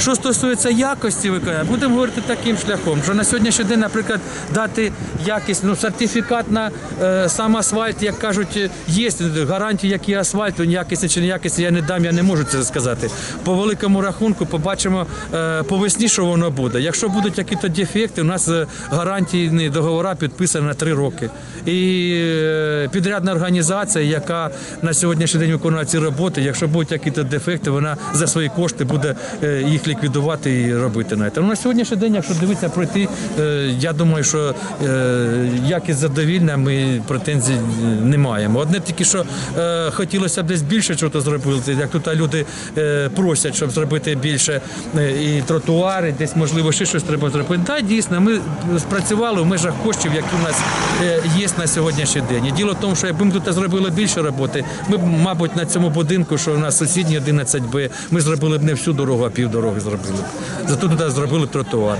Що стосується якості виконання, будемо говорити таким шляхом, що на сьогоднішній день, наприклад, дати якість, ну, сертифікат на е, сам асфальт, як кажуть, є гарантії, які асфальт, він якісний чи не якісний, я не дам, я не можу це сказати. По великому рахунку побачимо е, по весні, що воно буде. Якщо будуть якісь дефекти, у нас е, гарантійні договори підписані на три роки. І е, підрядна організація, яка на сьогоднішній день виконує ці роботи, якщо будуть якісь дефекти, вона за свої кошти буде е, їх ліквідувати і робити на це. Ну, на сьогоднішній день, якщо дивитися пройти, е, я думаю, що е, якість задовільна, ми претензій не маємо. Одне тільки що е, хотілося б десь більше чого зробити, як тут люди просять, щоб зробити більше і тротуари, десь можливо ще щось треба зробити. Так, дійсно, ми спрацювали в межах коштів, які у нас є на сьогоднішній день. І діло в тому, що якби ми тут зробили більше роботи, ми б, мабуть, на цьому будинку, що у нас сусідній 11Б, ми зробили б не всю дорогу, а півдороги зробили. б. Зато туди зробили тротуар.